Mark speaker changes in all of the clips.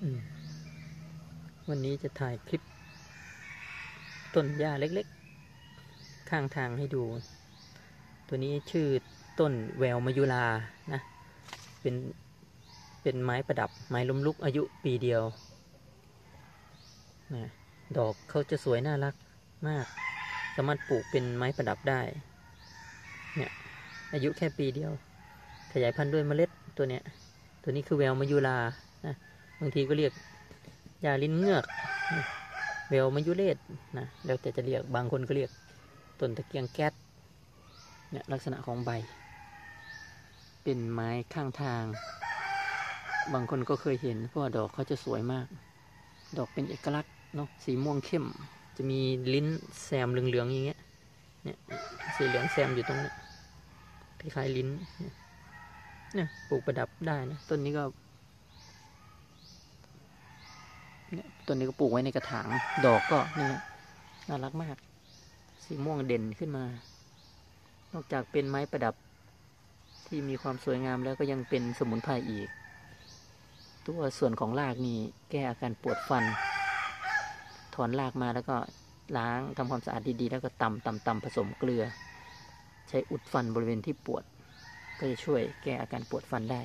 Speaker 1: วันนี้จะถ่ายคลิป ต้นหญ้าเล็กๆ ข้างทางให้ดู ตัวนี้ชื่อต้นแววมายุลานะ เป็น เป็นไม้ประดับไม้ล้มลุกอายุปีเดียวนะดอกเขาจะสวยน่ารักมาก สามารถปลูกเป็นไม้ประดับได้ เนี่ยอายุแค่ปีเดียว ขยายพันธุ์ด้วยเมล็ดตัวเนี้ย ตัวนี้คือแววมายุลานะ บางทีก็เรียกยาลิ้นเงือกแววมายุเลศนะแล้วแต่จะเรียกบางคนก็เรียกต้นตะเกียงแก๊สเนี่ยลักษณะของใบ เป็นไม้ข้างทาง บางคนก็เคยเห็น เพราะว่าดอกเขาจะสวยมาก ดอกเป็นเอกลักษณ์เนาะสีม่วงเข้ม จะมีลิ้นแซมเหลืองๆอย่างเงี้ยเนี่ยสีเหลืองแซมอยู่ตรงเนี้ยคล้ายๆลิ้นเนี่ยปลูกประดับได้นะต้นนี้ก็ เนี่ยต้นนี้ก็ปลูกไว้ในกระถาง ดอกก็นี่น่ารักมาก สีม่วงเด่นขึ้นมา นอกจากเป็นไม้ประดับที่มีความสวยงามแล้วก็ยังเป็นสมุนไพรอีก ตัวส่วนของรากนี่แก้อาการปวดฟัน ถอนรากมาแล้วก็ล้างทำความสะอาดดีๆ แล้วก็ตำตำตำผสมเกลือ ใช้อุดฟันบริเวณที่ปวด ก็จะช่วยแก้อาการปวดฟันได้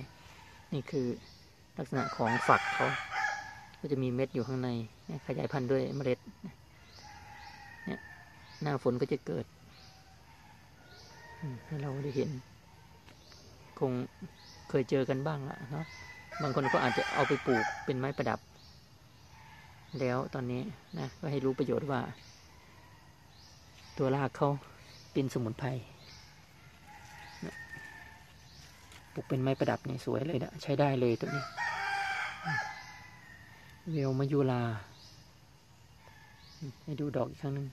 Speaker 1: นี่คือลักษณะของฝักเขา ก็จะมีเม็ดอยู่ข้างในขยายพันธุ์ด้วยเมล็ดเนี่ยหน้าฝนก็จะเกิดให้เราได้เห็น คงเคยเจอกันบ้างละเนาะบางคนก็อาจจะเอาไปปลูกเป็นไม้ประดับ แล้วตอนนี้นะก็ให้รู้ประโยชน์ว่า ตัวรากเขาเป็นสมุนไพรปลูกเป็นไม้ประดับเนี่ยสวยเลยนะใช้ได้เลยตัวนี้ เวลมายุลา ให้ดูดอกอีกครั้งหนึ่ง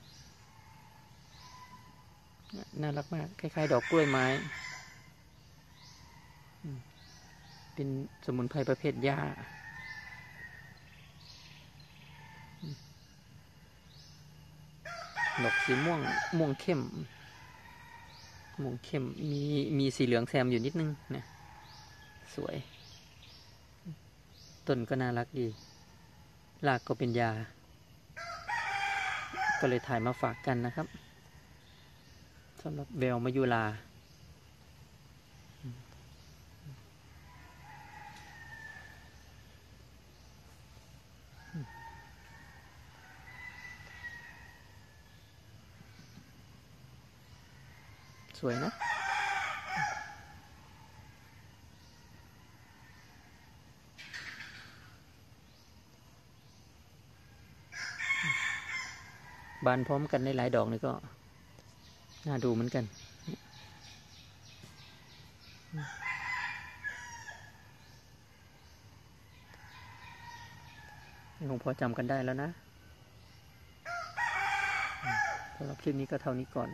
Speaker 1: น่ารักมาก คล้าย ๆ ดอกกล้วยไม้ เป็นสมุนไพรประเภทหญ้า ดอกสีม่วง ม่วงเข้ม ม่วงเข้ม มีมีสีเหลืองแซมอยู่นิดนึงนะ สวย ต้นก็น่ารักดี รากก็เป็นยา ก็เลยถ่ายมาฝากกันนะครับสำหรับเบลมายุลา สวยนะ บานพร้อมกันในหลายดอกนี่ก็ น่าดูเหมือนกัน คงพอจำกันได้แล้วนะสำหรับคลิปนี้ก็เท่านี้ก่อน